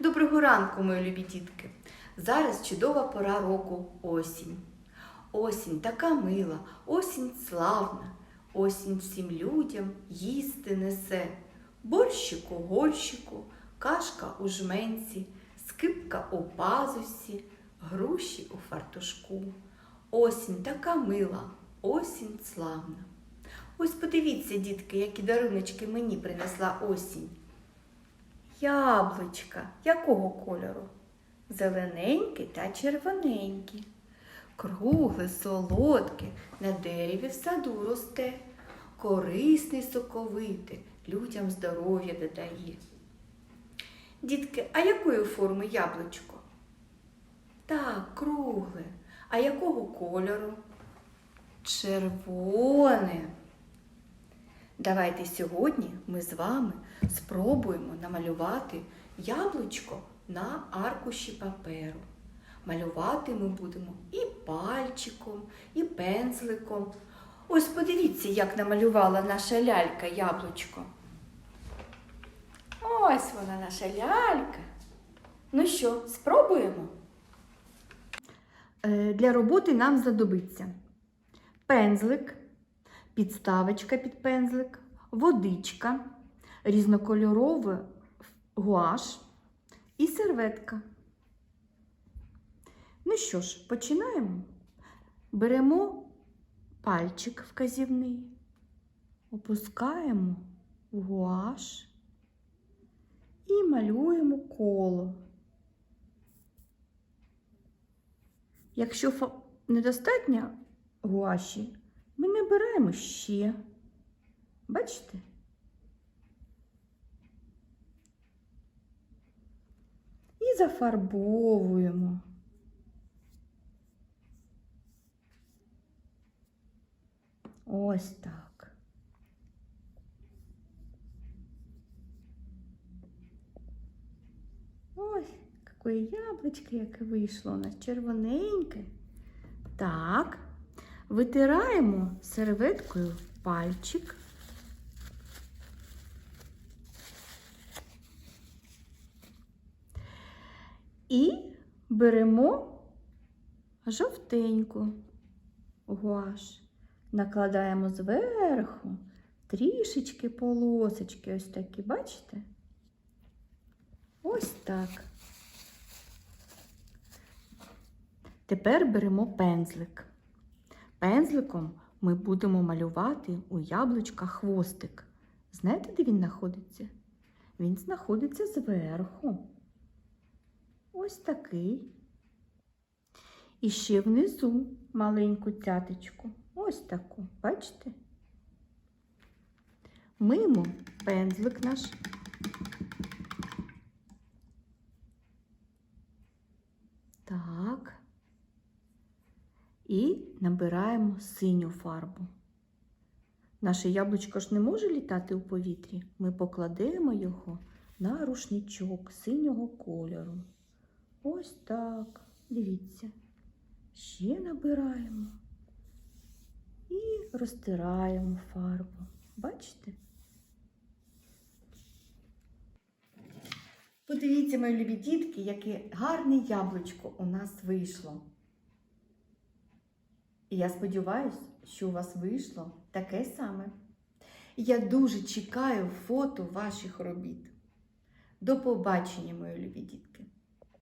Доброго ранку, мої любі дітки! Зараз чудова пора року осінь. Осінь така мила, осінь славна, осінь всім людям їсти несе. Борщику, гольщику, кашка у жменці, скипка у пазусі, груші у фартушку. Осінь така мила, осінь славна. Ось подивіться, дітки, які даруночки мені принесла осінь. Яблучка якого кольору? Зелененькі та червоненькі. Кругле, солодке, на дереві в саду росте. Корисний, соковитий, людям здоров'я додає. Дітки, а якої форми яблучко? Так, кругле. А якого кольору? Червоне. Давайте сьогодні ми з вами спробуємо намалювати яблучко на аркуші паперу. Малювати ми будемо і пальчиком, і пензликом. Ось подивіться, як намалювала наша лялька яблучко. Ось вона наша лялька. Ну що, спробуємо? Е, Для роботи нам знадобиться пензлик, підставочка під пензлик, водичка, різнокольоровий гуаш і серветка. Ну що ж, починаємо. Беремо пальчик вказівний, опускаємо в гуаш і малюємо коло. Якщо недостатньо гуаші, ми набираємо ще. Бачите? І зафарбовуємо. Ось так. Ось, яке яблучко, яке вийшло у нас червоненьке. Так, витираємо серветкою пальчик. І беремо жовтеньку гуаш. Накладаємо зверху трішечки полосочки, ось такі, бачите? Ось так. Тепер беремо пензлик. Пензликом ми будемо малювати у яблучка хвостик. Знаєте, де він знаходиться? Він знаходиться зверху. Ось такий. І ще внизу маленьку цяточку. Ось таку, бачите? Мимо пензлик наш. Так. І набираємо синю фарбу. Наше яблучко ж не може літати у повітрі. Ми покладемо його на рушничок синього кольору. Ось так. Дивіться. Ще набираємо і розтираємо фарбу. Бачите? Подивіться, мої любі дітки, яке гарне яблучко у нас вийшло. І я сподіваюся, що у вас вийшло таке саме. Я дуже чекаю фото ваших робіт. До побачення, мої любі дітки!